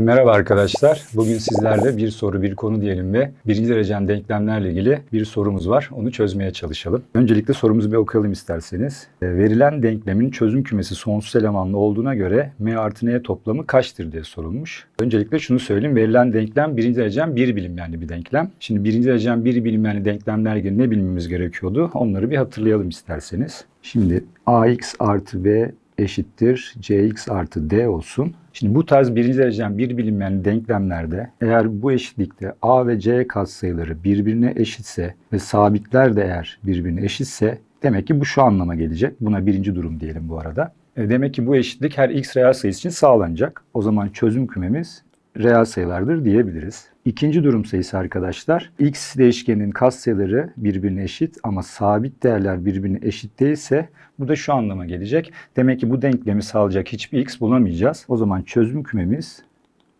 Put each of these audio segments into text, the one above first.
Merhaba arkadaşlar. Bugün sizlerle bir soru bir konu diyelim ve birinci derecen denklemlerle ilgili bir sorumuz var. Onu çözmeye çalışalım. Öncelikle sorumuzu bir okuyalım isterseniz. E, Verilen denklemin çözüm kümesi sonsuz elemanlı olduğuna göre m artı n toplamı kaçtır diye sorulmuş. Öncelikle şunu söyleyeyim. Verilen denklem birinci derecen bir bilinmeyenli bir denklem. Şimdi birinci derecen bir bilinmeyenli denklemlerle ilgili ne bilmemiz gerekiyordu? Onları bir hatırlayalım isterseniz. Şimdi ax artı b eşittir cx artı d olsun. Şimdi bu tarz birinci dereceden bir bilinmeyen denklemlerde eğer bu eşitlikte a ve c katsayıları birbirine eşitse ve sabitler de eğer birbirine eşitse demek ki bu şu anlama gelecek. Buna birinci durum diyelim bu arada. E, demek ki bu eşitlik her x reel sayısı için sağlanacak. O zaman çözüm kümemiz reel sayılardır diyebiliriz. İkinci durum sayısı arkadaşlar. X değişkeninin katsayıları birbirine eşit ama sabit değerler birbirine eşit değilse bu da şu anlama gelecek. Demek ki bu denklemi sağlayacak hiçbir x bulamayacağız. O zaman çözüm kümemiz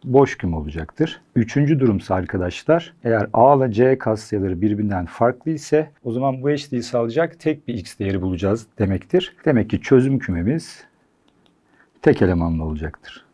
boş küme olacaktır. Üçüncü durumsa arkadaşlar eğer a ile c katsayıları birbirinden farklı ise o zaman bu eşitliği sağlayacak tek bir x değeri bulacağız demektir. Demek ki çözüm kümemiz tek elemanlı olacaktır.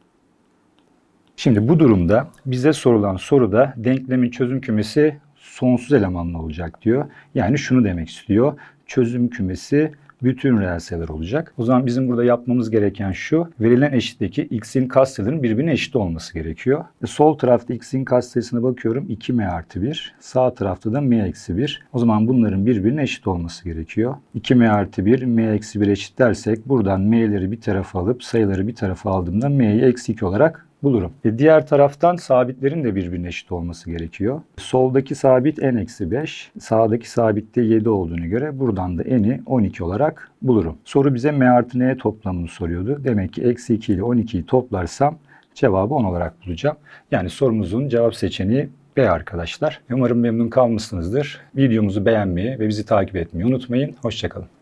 Şimdi bu durumda bize sorulan soruda denklemin çözüm kümesi sonsuz elemanlı olacak diyor. Yani şunu demek istiyor. Çözüm kümesi bütün reel sayılar olacak. O zaman bizim burada yapmamız gereken şu. Verilen eşitteki x'in katsayılarının birbirine eşit olması gerekiyor. E, Sol tarafta x'in katsayısına bakıyorum 2m artı 1. Sağ tarafta da m eksi 1. O zaman bunların birbirine eşit olması gerekiyor. 2m artı 1, m eksi 1 eşit dersek buradan m'leri bir tarafa alıp sayıları bir tarafa aldığımda m'yi eksi 2 olarak bulurum. E diğer taraftan sabitlerin de birbirine eşit olması gerekiyor. Soldaki sabit n-5, sağdaki sabitte 7 olduğunu göre buradan da n'i 12 olarak bulurum. Soru bize m artı n toplamını soruyordu. Demek ki eksi 2 ile 12'yi toplarsam cevabı 10 olarak bulacağım. Yani sorumuzun cevap seçeneği B arkadaşlar. Umarım memnun kalmışsınızdır. Videomuzu beğenmeyi ve bizi takip etmeyi unutmayın. Hoşçakalın.